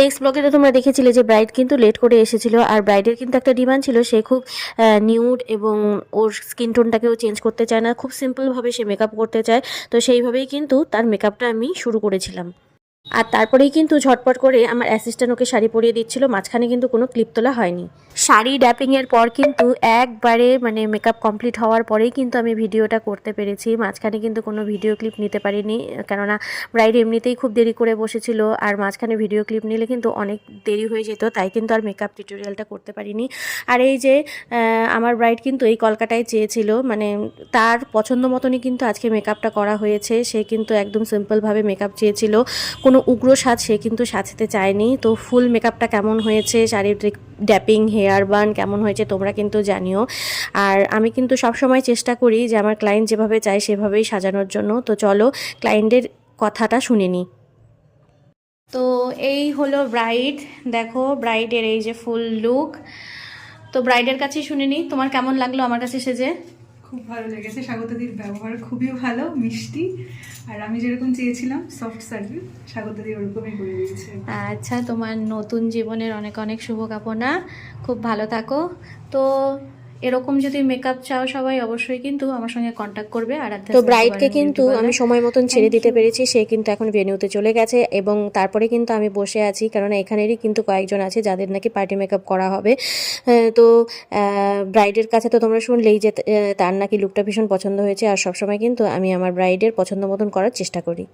Next ব্লগে তো তোমরা দেখেছিলে যে ব্রাইড কিন্তু লেট করে এসেছিল আর ব্রাইডের কিন্তু একটা ডিমান্ড ছিল, সে খুব নিউড এবং ওর স্কিন টোনটাকেও চেঞ্জ করতে চায় না, খুব সিম্পলভাবে সে মেকআপ করতে চায়। তো সেইভাবেই কিন্তু তার মেকআপটা আমি শুরু করেছিলাম। আর তারপরেই কিন্তু ঝটপট করে আমার অ্যাসিস্ট্যান্ট ওকে শাড়ি পরিয়ে দিচ্ছিল, মাঝখানে কিন্তু কোনো ক্লিপ তোলা হয়নি। শাড়ি ড্যাপিংয়ের পর কিন্তু একবারে মানে মেকআপ কমপ্লিট হওয়ার পরেই কিন্তু আমি ভিডিওটা করতে পেরেছি। মাঝখানে কিন্তু কোনো ভিডিও ক্লিপ নিতে পারিনি, কেননা ব্রাইড এমনিতেই খুব দেরি করে বসেছিল আর মাঝখানে ভিডিও ক্লিপ নিলে কিন্তু অনেক দেরি হয়ে যেত, তাই কিন্তু আর মেকআপ টিউটোরিয়ালটা করতে পারিনি। আর এই যে আমার ব্রাইড কিন্তু এই কলকাতায় চেয়েছিল মানে তার পছন্দ মতনই কিন্তু আজকে মেকআপটা করা হয়েছে, সে কিন্তু একদম সিম্পলভাবে মেকআপ চেয়েছিল। কোনো উগ্র সাজ সে কিন্তু সাজতে চায়নি। তো ফুল মেকআপটা কেমন হয়েছে? শাড়ির ড্যাপিং হেয়ার বান কেমন হয়েছে তোমরা কিন্তু জানিও। আর আমি কিন্তু সব সময় চেষ্টা করি যে আমার ক্লায়েন্ট যেভাবে চায় সেভাবেই সাজানোর জন্য। তো চলো ক্লায়েন্টের কথাটা শুনে নিই তো এই হলো ব্রাইড দেখো ব্রাইডের এই যে ফুল লুক তো ব্রাইডের কাছেই শুনে নিই তোমার কেমন লাগল আমার কাছে সেজে? খুব ভালো লেগেছে। স্বাগতদির ব্যবহার খুবই ভালো, মিষ্টি। আর আমি যেরকম চেয়েছিলাম সফট সার্ভিস স্বাগতদি ওরকমই করে দিয়েছে। আচ্ছা তোমার নতুন জীবনের অনেক অনেক শুভকামনা। খুব ভালো থাকো। তো এরকম যদি মেকআপ চাও সবাই অবশ্যই কিন্তু আমার সঙ্গে কন্ট্যাক্ট করবে আর তো ব্রাইডকে কিন্তু আমি সময় মতন ছেড়ে দিতে পেরেছি সে কিন্তু এখন ভেনিউতে চলে গেছে এবং তারপরে কিন্তু আমি বসে আছি কারণ এখানেরই কিন্তু কয়েকজন আছে যাদের নাকি পার্টি মেকআপ করা হবে। তো ব্রাইডের কাছে তো তোমরা শুনলেই যে তার নাকি লুকটা ভীষণ পছন্দ হয়েছে আর সবসময় কিন্তু আমি আমার ব্রাইডের পছন্দ মতন করার চেষ্টা করি।